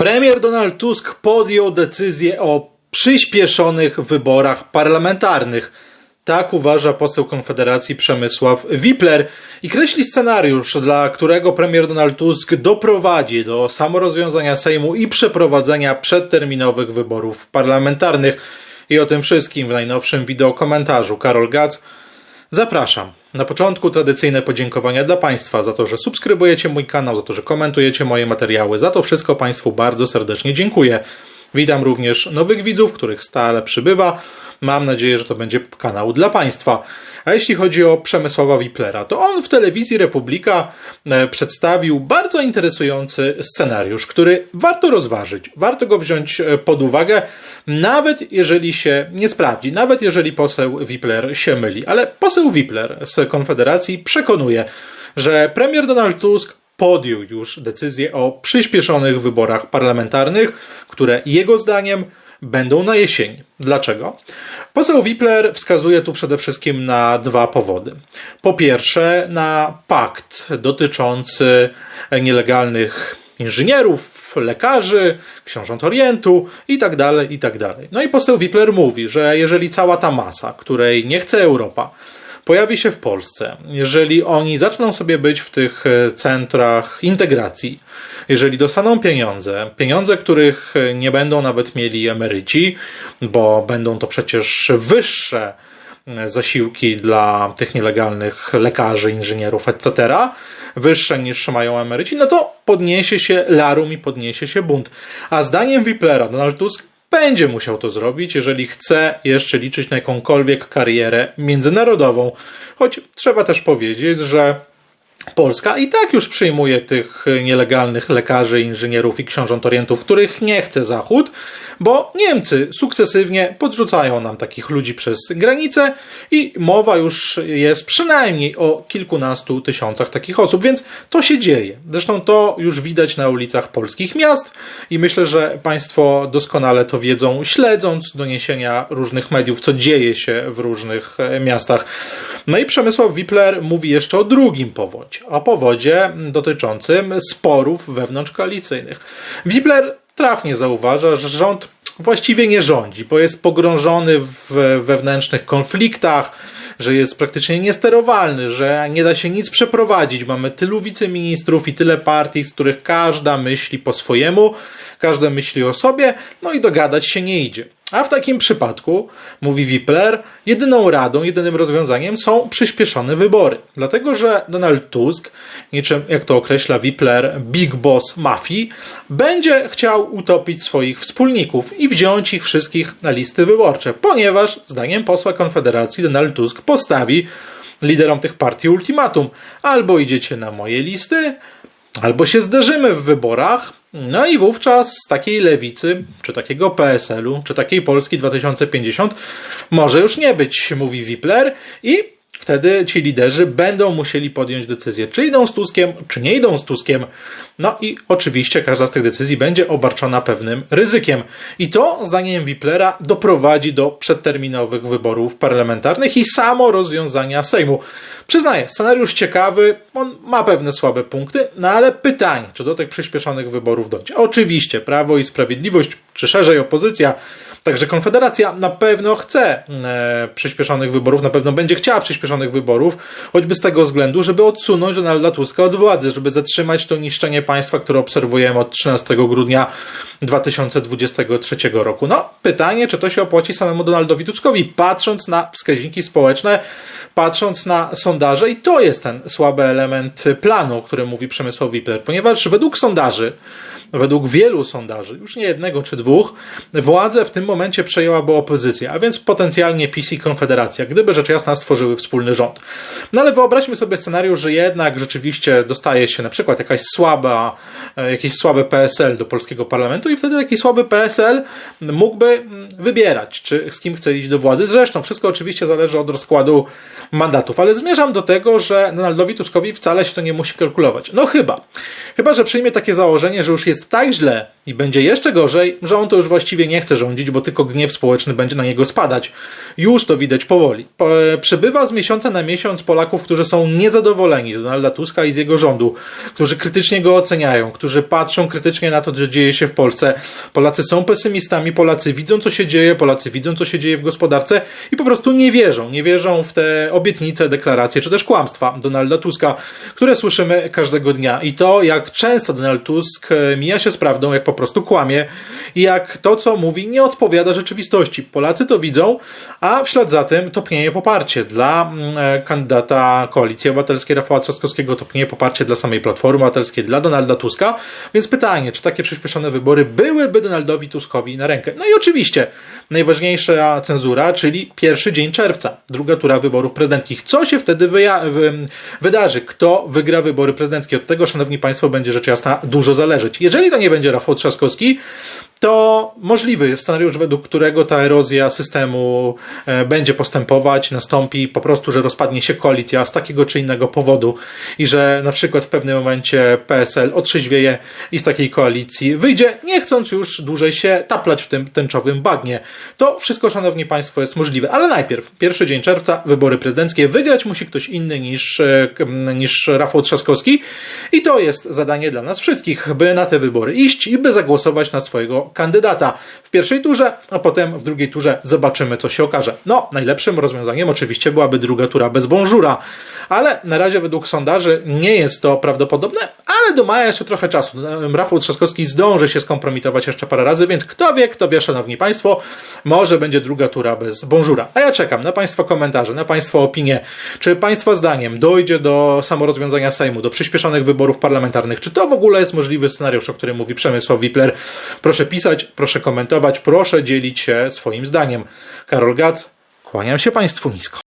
Premier Donald Tusk podjął decyzję o przyspieszonych wyborach parlamentarnych. Tak uważa poseł Konfederacji Przemysław Wipler i kreśli scenariusz, dla którego premier Donald Tusk doprowadzi do samorozwiązania Sejmu i przeprowadzenia przedterminowych wyborów parlamentarnych. I o tym wszystkim w najnowszym wideokomentarzu Karol Gac. Zapraszam. Na początku tradycyjne podziękowania dla Państwa za to, że subskrybujecie mój kanał, za to, że komentujecie moje materiały. Za to wszystko Państwu bardzo serdecznie dziękuję. Witam również nowych widzów, których stale przybywa. Mam nadzieję, że to będzie kanał dla Państwa. A jeśli chodzi o Przemysława Wiplera, to on w telewizji Republika e, przedstawił bardzo interesujący scenariusz, który warto rozważyć, warto go wziąć e, pod uwagę, nawet jeżeli się nie sprawdzi, nawet jeżeli poseł Wipler się myli. Ale poseł Wipler z Konfederacji przekonuje, że premier Donald Tusk podjął już decyzję o przyspieszonych wyborach parlamentarnych, które jego zdaniem będą na jesieni. Dlaczego? Poseł Wipler wskazuje tu przede wszystkim na dwa powody. Po pierwsze, na pakt dotyczący nielegalnych inżynierów, lekarzy, książąt Orientu i tak dalej, i tak. No i poseł Wipler mówi, że jeżeli cała ta masa, której nie chce Europa, pojawi się w Polsce, jeżeli oni zaczną sobie być w tych e, centrach integracji, jeżeli dostaną pieniądze, pieniądze, których nie będą nawet mieli emeryci, bo będą to przecież wyższe e, zasiłki dla tych nielegalnych lekarzy, inżynierów, etc., wyższe niż mają emeryci, no to podniesie się larum i podniesie się bunt. A zdaniem Wiplera Donald Tusk będzie musiał to zrobić, jeżeli chce jeszcze liczyć na jakąkolwiek karierę międzynarodową. Choć trzeba też powiedzieć, że Polska i tak już przyjmuje tych nielegalnych lekarzy, inżynierów i książąt orientów, których nie chce Zachód, bo Niemcy sukcesywnie podrzucają nam takich ludzi przez granicę i mowa już jest przynajmniej o kilkunastu tysiącach takich osób, więc to się dzieje. Zresztą to już widać na ulicach polskich miast i myślę, że Państwo doskonale to wiedzą, śledząc doniesienia różnych mediów, co dzieje się w różnych miastach. No i Przemysław Wipler mówi jeszcze o drugim powodzie o powodzie dotyczącym sporów wewnątrzkoalicyjnych. Wipler trafnie zauważa, że rząd właściwie nie rządzi, bo jest pogrążony w wewnętrznych konfliktach, że jest praktycznie niesterowalny, że nie da się nic przeprowadzić. Mamy tylu wiceministrów i tyle partii, z których każda myśli po swojemu, każda myśli o sobie, no i dogadać się nie idzie. A w takim przypadku, mówi Wipler, jedyną radą, jedynym rozwiązaniem są przyspieszone wybory. Dlatego, że Donald Tusk, niczym jak to określa Wipler, Big Boss mafii, będzie chciał utopić swoich wspólników i wziąć ich wszystkich na listy wyborcze, ponieważ, zdaniem posła Konfederacji, Donald Tusk postawi liderom tych partii ultimatum: albo idziecie na moje listy, albo się zderzymy w wyborach, no i wówczas z takiej lewicy, czy takiego PSL-u, czy takiej Polski 2050 może już nie być, mówi Wipler i wtedy ci liderzy będą musieli podjąć decyzję, czy idą z Tuskiem, czy nie idą z Tuskiem. No i oczywiście każda z tych decyzji będzie obarczona pewnym ryzykiem. I to, zdaniem Wiplera, doprowadzi do przedterminowych wyborów parlamentarnych i samo rozwiązania Sejmu. Przyznaję, scenariusz ciekawy, on ma pewne słabe punkty, no ale pytanie, czy do tych przyspieszonych wyborów dojdzie. Oczywiście, Prawo i Sprawiedliwość, czy szerzej opozycja, Także Konfederacja na pewno chce e, przyspieszonych wyborów, na pewno będzie chciała przyspieszonych wyborów, choćby z tego względu, żeby odsunąć Donalda Tuska od władzy, żeby zatrzymać to niszczenie państwa, które obserwujemy od 13 grudnia 2023 roku. No, pytanie, czy to się opłaci samemu Donaldowi Tuskowi, patrząc na wskaźniki społeczne, patrząc na sondaże i to jest ten słaby element planu, o którym mówi Przemysław Wipler, ponieważ według sondaży według wielu sondaży, już nie jednego czy dwóch, władzę w tym momencie przejęłaby opozycja, a więc potencjalnie PiS i Konfederacja, gdyby rzecz jasna stworzyły wspólny rząd. No ale wyobraźmy sobie scenariusz, że jednak rzeczywiście dostaje się na przykład jakaś słaba, e, jakieś słabe PSL do polskiego parlamentu i wtedy taki słaby PSL mógłby mm, wybierać, czy z kim chce iść do władzy. Zresztą wszystko oczywiście zależy od rozkładu mandatów, ale zmierzam do tego, że Donaldowi Tuskowi wcale się to nie musi kalkulować. No chyba. Chyba, że przyjmie takie założenie, że już jest tak źle, i będzie jeszcze gorzej, że on to już właściwie nie chce rządzić, bo tylko gniew społeczny będzie na niego spadać. Już to widać powoli. Po, przybywa z miesiąca na miesiąc Polaków, którzy są niezadowoleni z Donalda Tuska i z jego rządu, którzy krytycznie go oceniają, którzy patrzą krytycznie na to, co dzieje się w Polsce. Polacy są pesymistami, Polacy widzą, co się dzieje, Polacy widzą, co się dzieje w gospodarce i po prostu nie wierzą. Nie wierzą w te obietnice, deklaracje czy też kłamstwa Donalda Tuska, które słyszymy każdego dnia. I to, jak często Donald Tusk e, mija się z prawdą, jak po prostu kłamie i jak to, co mówi, nie odpowiada rzeczywistości. Polacy to widzą, a w ślad za tym topnieje poparcie dla mm, e, kandydata Koalicji Obywatelskiej Rafała Trzaskowskiego, topnieje poparcie dla samej Platformy Obywatelskiej, dla Donalda Tuska. Więc pytanie, czy takie przyspieszone wybory byłyby Donaldowi Tuskowi na rękę? No i oczywiście najważniejsza cenzura, czyli pierwszy dzień czerwca, druga tura wyborów prezydenckich. Co się wtedy wy- wydarzy? Kto wygra wybory prezydenckie? Od tego, szanowni państwo, będzie rzecz jasna dużo zależeć. Jeżeli to nie będzie Rafał Trzaskowski, to możliwy scenariusz, według którego ta erozja systemu e, będzie postępować, nastąpi po prostu, że rozpadnie się koalicja z takiego czy innego powodu i że na przykład w pewnym momencie PSL otrzeźwieje i z takiej koalicji wyjdzie, nie chcąc już dłużej się taplać w tym tęczowym bagnie. To wszystko, szanowni państwo, jest możliwe, ale najpierw, pierwszy dzień czerwca, wybory prezydenckie, wygrać musi ktoś inny niż, e, niż Rafał Trzaskowski i to jest zadanie dla nas wszystkich, by na te wybory iść i by zagłosować na swojego kandydata w pierwszej turze, a potem w drugiej turze zobaczymy, co się okaże. No, najlepszym rozwiązaniem oczywiście byłaby druga tura bez bonżura, ale na razie według sondaży nie jest to prawdopodobne, ale do maja jeszcze trochę czasu. Rafał Trzaskowski zdąży się skompromitować jeszcze parę razy, więc kto wie, kto wie, szanowni państwo, może będzie druga tura bez bonżura. A ja czekam na państwa komentarze, na państwa opinie. Czy państwa zdaniem dojdzie do samorozwiązania Sejmu, do przyspieszonych wyborów parlamentarnych? Czy to w ogóle jest możliwy scenariusz, o którym mówi Przemysław Wipler? Proszę pisać, proszę komentować, proszę dzielić się swoim zdaniem. Karol Gac, kłaniam się państwu nisko.